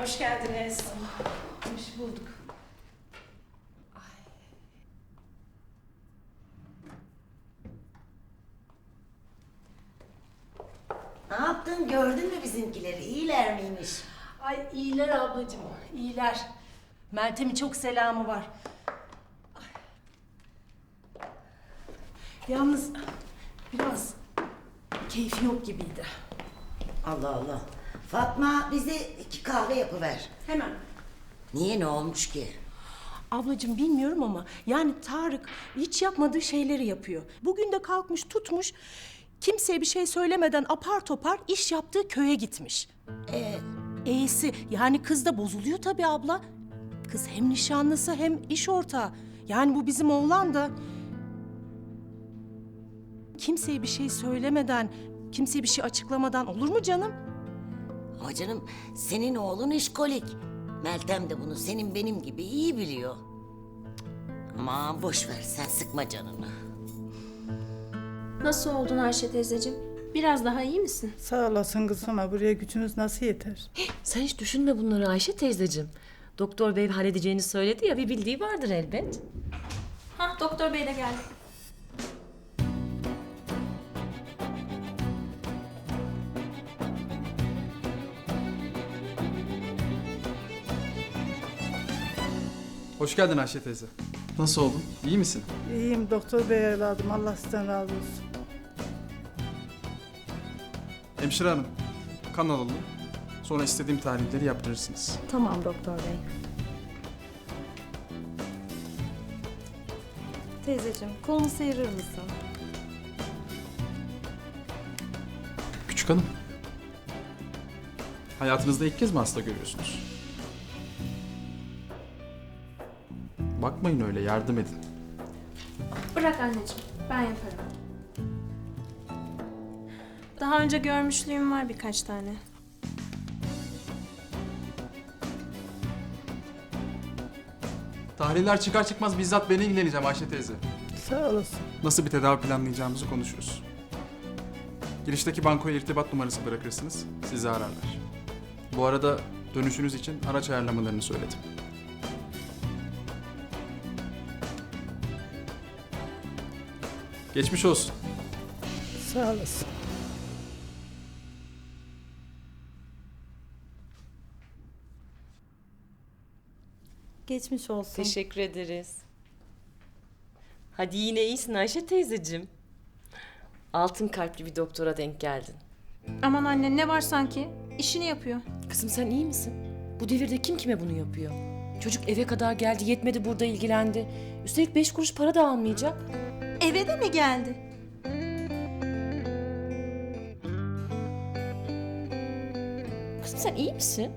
Hoş geldiniz. Hoş bulduk. Ne yaptın gördün mü bizimkileri iyiler miymiş? Ay iyiler ablacığım, iyiler. Meltem'in çok selamı var. Ay. Yalnız biraz keyfi yok gibiydi. Allah Allah. Fatma bize iki kahve yapıver. Hemen. Niye ne olmuş ki? Ablacığım bilmiyorum ama yani Tarık hiç yapmadığı şeyleri yapıyor. Bugün de kalkmış tutmuş kimseye bir şey söylemeden apar topar iş yaptığı köye gitmiş. Ee, E'si yani kız da bozuluyor tabii abla. Kız hem nişanlısı hem iş ortağı. Yani bu bizim oğlan da kimseye bir şey söylemeden, kimseye bir şey açıklamadan olur mu canım? Ama canım senin oğlun işkolik. Meltem de bunu senin benim gibi iyi biliyor. Ama boş ver sen sıkma canını. Nasıl oldun Ayşe teyzeciğim? Biraz daha iyi misin? Sağ olasın kızım ama buraya gücümüz nasıl yeter? Sen hiç düşünme bunları Ayşe teyzeciğim. Doktor bey halledeceğini söyledi ya bir bildiği vardır elbet. Hah doktor bey de geldi. Hoş geldin Ayşe teyze. Nasıl oldun? İyi misin? İyiyim doktor bey evladım Allah sizden razı olsun. Hemşire hanım, kan alalım. Sonra istediğim tahlilleri yaptırırsınız. Tamam doktor bey. Teyzeciğim kolunu sıyırır mısın? Küçük hanım. Hayatınızda ilk kez mi hasta görüyorsunuz? Bakmayın öyle, yardım edin. Bırak anneciğim ben yaparım. Daha önce görmüşlüğüm var birkaç tane. Tahliller çıkar çıkmaz bizzat ben ilgileneceğim Ayşe teyze. Sağ olasın. Nasıl bir tedavi planlayacağımızı konuşuruz. Girişteki bankoya irtibat numarası bırakırsınız, sizi ararlar. Bu arada dönüşünüz için araç ayarlamalarını söyledim. Geçmiş olsun. Sağ olasın. Geçmiş olsun. Teşekkür ederiz. Hadi yine iyisin Ayşe teyzeciğim. Altın kalpli bir doktora denk geldin. Aman anne ne var sanki? İşini yapıyor. Kızım sen iyi misin? Bu devirde kim kime bunu yapıyor? Çocuk eve kadar geldi yetmedi burada ilgilendi. Üstelik beş kuruş para da almayacak. Eve de mi geldi? Kızım sen iyi misin?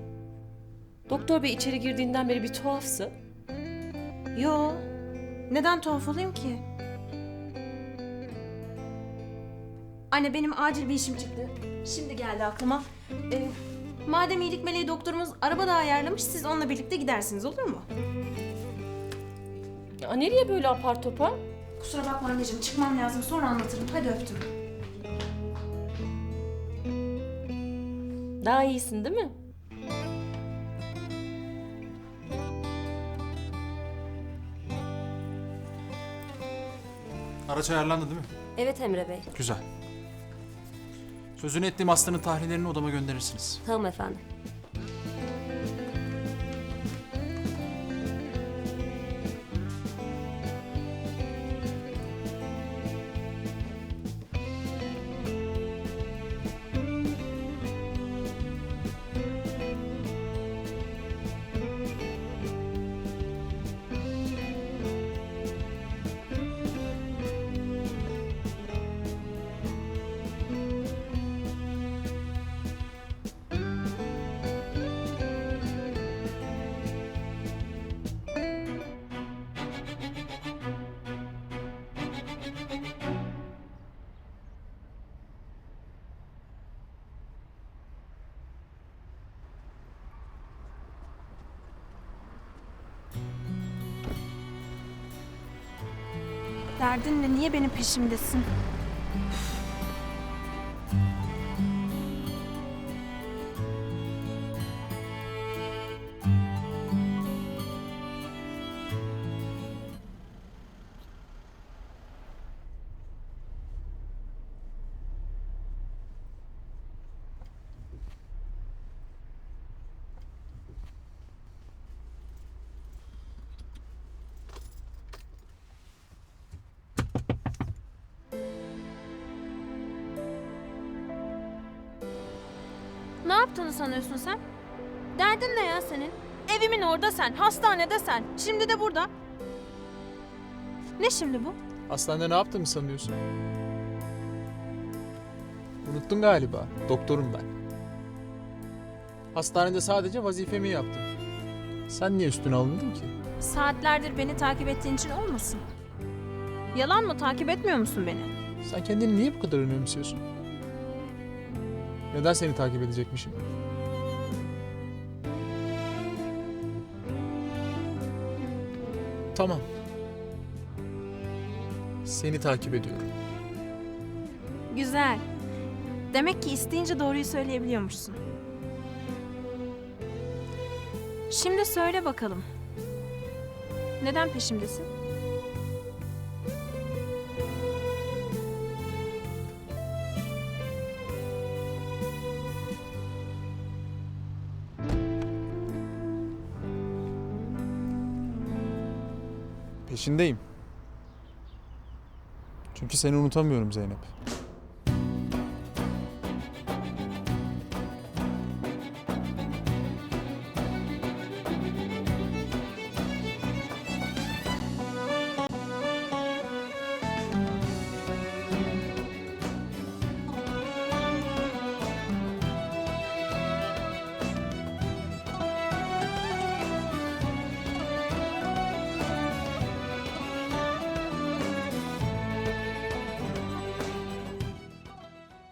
Doktor bey içeri girdiğinden beri bir tuhafsın. Yo. Neden tuhaf olayım ki? Anne benim acil bir işim çıktı. Şimdi geldi aklıma. Ee, madem iyilik meleği doktorumuz araba da ayarlamış siz onunla birlikte gidersiniz olur mu? Ya nereye böyle apar topar? Kusura bakma anneciğim çıkmam lazım sonra anlatırım. Hadi öptüm. Daha iyisin değil mi? Araç ayarlandı değil mi? Evet Emre Bey. Güzel. Sözünü ettiğim hastanın tahlillerini odama gönderirsiniz. Tamam efendim. Derdin ne? Niye benim peşimdesin? Yaptığını sanıyorsun sen? Derdin ne ya senin? Evimin orada sen, hastanede sen, şimdi de burada. Ne şimdi bu? Hastanede ne yaptığımı sanıyorsun? Unuttun galiba. Doktorum ben. Hastanede sadece vazifemi yaptım. Sen niye üstüne alındın ki? Saatlerdir beni takip ettiğin için olmasın? Yalan mı takip etmiyor musun beni? Sen kendini niye bu kadar önemsiyorsun? Neden seni takip edecekmişim? Tamam. Seni takip ediyorum. Güzel. Demek ki isteyince doğruyu söyleyebiliyormuşsun. Şimdi söyle bakalım. Neden peşimdesin? Peşindeyim. Çünkü seni unutamıyorum Zeynep.